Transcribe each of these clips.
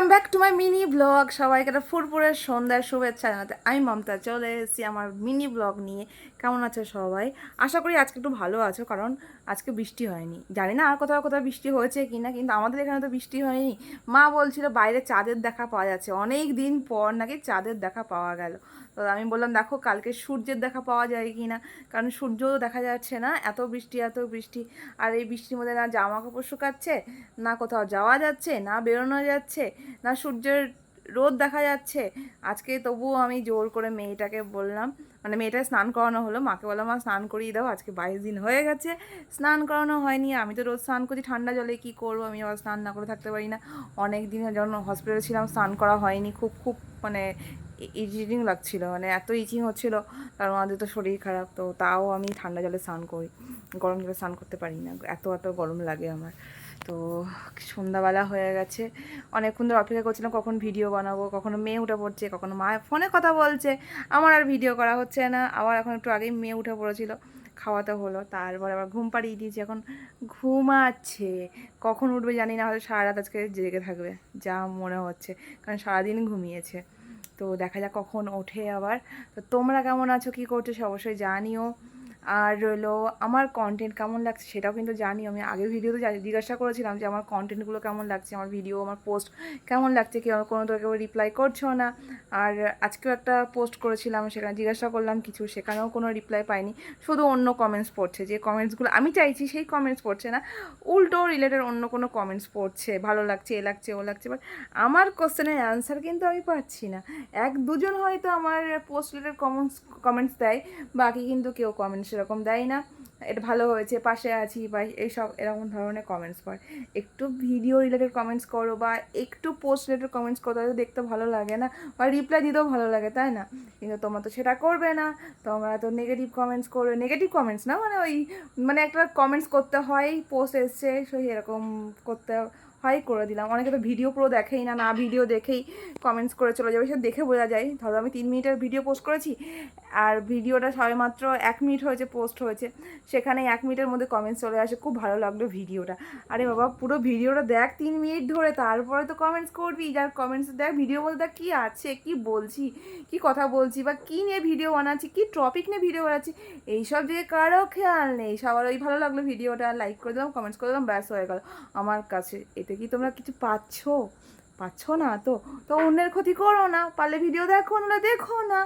Welcome back to my mini vlog সবাইকে একটা ফুরফুরের সন্ধ্যার শুভেচ্ছা জানাতে আমি মমতা, চলে এসেছি আমার মিনি ব্লগ নিয়ে। কেমন আছে সবাই? আশা করি আজকে একটু ভালো আছো, কারণ আজকে বৃষ্টি হয়নি। জানি না আর কোথাও কোথাও বৃষ্টি হয়েছে কি না কিন্তু আমাদের এখানে তো বৃষ্টি হয়নি। মা বলছিল বাইরে চাঁদের দেখা পাওয়া যাচ্ছে। অনেক দিন পর নাকি চাঁদের দেখা পাওয়া গেল। তো আমি বললাম, দেখো, কালকে সূর্যের দেখা পাওয়া যায় কি না কারণ সূর্যও দেখা যাচ্ছে না, এত বৃষ্টি এত বৃষ্টি। আর এই বৃষ্টির মধ্যে না জামা কাপড় শুকাচ্ছে, না কোথাও যাওয়া যাচ্ছে, না বেরোনো যাচ্ছে, না সূর্যের রোদ দেখা যাচ্ছে। আজকে তবুও আমি জোর করে মেয়েটাকে বললাম মানে মেয়েটা স্নান করানো হলো, মাকে বললাম, মা, স্নান করিয়ে দাও, আজকে বাইশ দিন হয়ে গেছে, স্নান করানো হয়নি, আমি তো রোজ স্নান করছি, ঠান্ডা জলে কি করব? আমি আবার স্নান না করে থাকতে পারি না। অনেক দিন যখন হসপিটালে ছিলাম, স্নান করা হয়নি, খুব খুব মানে ইচিং লাগছিল মানে এত ইচিং হচ্ছিল তার মধ্যে তো শরীর খারাপ, তো তাও আমি ঠান্ডা জলে স্নান করি। গরম জলে স্নান করতে পারি না, এত এত গরম লাগে আমার। তো সন্ধ্যাবেলা হয়ে গেছে, অনেকক্ষণ ধরে অপেক্ষা করছিলাম, কখন ভিডিও বানাবো, কখনো মেয়ে উঠে পড়ছে, কখনো মা ফোনে কথা বলছে, আমার আর ভিডিও করা হচ্ছে না, আবার এখন একটু আগেই মেয়ে উঠে পড়েছিল খাওয়াতে হলো, তারপরে আবার ঘুম পাড়িয়ে দিয়েছি, এখন ঘুমাচ্ছে, কখন উঠবে জানি না, হয়তো সারা রাত আজকে জেগে থাকবে, যা মনে হচ্ছে, কারণ সারাদিন ঘুমিয়েছে। তো দেখা যাক কখন ওঠে আবার। তো তোমরা কেমন আছো, কী করছ সে অবশ্যই জানিও। আর রইল আমার কন্টেন্ট কেমন লাগছে সেটাও কিন্তু জানি। আমি আগের ভিডিওতে জিজ্ঞাসা করেছিলাম যে আমার কন্টেন্টগুলো কেমন লাগছে, আমার ভিডিও আমার পোস্ট কেমন লাগছে কেউ কোনো তো কেউ রিপ্লাই করছ না। আর আজকেও একটা পোস্ট করেছিলাম, সেখানে জিজ্ঞাসা করলাম কিছু, সেখানেও কোনো রিপ্লাই পাইনি। শুধু অন্য কমেন্টস পড়ছে, যে কমেন্টসগুলো আমি চাইছি সেই কমেন্টস পড়ছে না, উল্টো রিলেটেড অন্য কোনো কমেন্টস পড়ছে। ভালো লাগছে, এ লাগছে, ও লাগছে বাট আমার কোশ্চেনের অ্যান্সার কিন্তু আমি পাচ্ছি না। এক দুজন হয়তো আমার পোস্ট রিলেটেড কমেন্টস কমেন্টস দেয়, বাকি কিন্তু কেউ কমেন্টস সেরকম দেয় না। এটা ভালো হয়েছে, পাশে আছি বা এইসব এরকম ধরনের কমেন্টস করে একটু ভিডিও রিলেটেড কমেন্টস করো বা একটু পোস্ট রিলেটেড কমেন্টস করো, তাহলে দেখতে ভালো লাগে না বা রিপ্লাই দিতেও ভালো লাগে, তাই না? কিন্তু তোমরা তো সেটা করবে না। তোমরা তো নেগেটিভ কমেন্টস করবে নেগেটিভ কমেন্টস না মানে ওই মানে একটা কমেন্টস করতে হয় পোস্ট এসছে, সেই এরকম করতে হয় করে দিলাম। অনেকে তো ভিডিও পুরো দেখেই না না ভিডিও দেখেই কমেন্টস করে চলে যাবে, সে দেখে বোঝা যায়। ধরো আমি তিন মিনিটের ভিডিও পোস্ট করেছি, আর ভিডিওটা সবেমাত্র এক মিনিট হয়েছে পোস্ট হয়েছে। সেখানে এক মিনিটের মধ্যে কমেন্টস চলে আসে, খুব ভালো লাগল ভিডিওটা আরে বাবা, পুরো ভিডিওটা দেখ তিন মিনিট ধরে, তারপরে তো কমেন্টস করবি। যার কমেন্টস দেখ ভিডিও বলতে দেখ কী আছে, কি বলছি, কি কথা বলছি, বা কী নিয়ে ভিডিও বানাচ্ছি, কী টপিক নিয়ে ভিডিও বানাচ্ছি, এইসব দিকে কারও খেয়াল নেই। সবার ওই ভালো লাগল ভিডিওটা লাইক করে দিলাম কমেন্টস করে দিলাম, ব্যাস হয়ে গেল। আমার কাছে এতে কি তোমরা কিছু পাচ্ছ? পাচ্ছ না তো? তো অন্যের ক্ষতি করো না, পারলে ভিডিও দেখো, না দেখো না।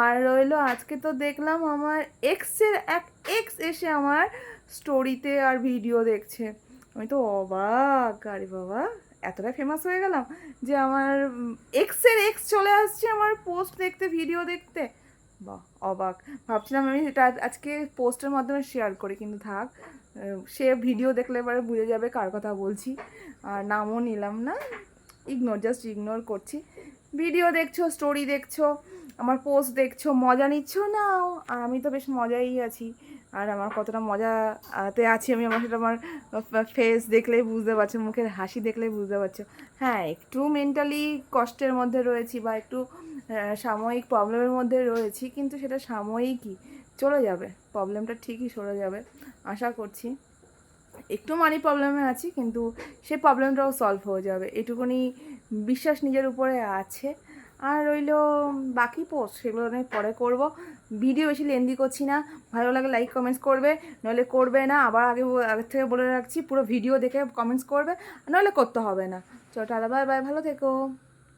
আর রইল, আজকে তো দেখলাম আমার এক্সের এক এক্স এসে আমার স্টোরিতে আর ভিডিও দেখছে। আমি তো অবাক, আরে বাবা এতটা ফেমাস হয়ে গেলাম যে আমার এক্সের এক্স চলে আসছে আমার পোস্ট দেখতে ভিডিও দেখতে। বাহ, অবাক। ভাবছিলাম আমি এটা আজকে পোস্টের মাধ্যমে শেয়ার করি, কিন্তু থাক সে ভিডিও দেখলে এবারে বুঝে যাবে কার কথা বলছি। আর নামও নিলাম না ইগনোর জাস্ট ইগনোর করছি। ভিডিও দেখছ স্টোরি দেখছ, আমার পোস্ট দেখছ, মজা নিচ্ছ না আর আমি তো বেশ মজাই আছি। আর আমার কতটা মজাতে আছি আমি, আমার সেটা আমার ফেস দেখলেই বুঝতে পারছ, মুখের হাসি দেখলেই বুঝতে পারছ। হ্যাঁ একটু মেন্টালি কষ্টের মধ্যে রয়েছি বা একটু সাময়িক প্রবলেমের মধ্যে রয়েছি, কিন্তু সেটা সাময়িকই। চলে যাবে প্রবলেমটা ঠিকই সরে যাবে, আশা করছি। একটু মানি প্রবলেমে আছি, কিন্তু সে প্রবলেমটাও সলভ হয়ে যাবে। এটুকুনি বিশ্বাস নিজের উপরে আছে। আর রইল বাকি পোস্ট সেগুলো আমি পরে করব। ভিডিও বেশি লেন্দি করছি না, ভালো লাগে লাইক কমেন্টস করবে, নইলে করবে না। আবার আগে আগের থেকে বলে রাখছি, পুরো ভিডিও দেখে কমেন্টস করবে নইলে করতে হবে না। চলো টাটা বাই বাই ভালো থেকো।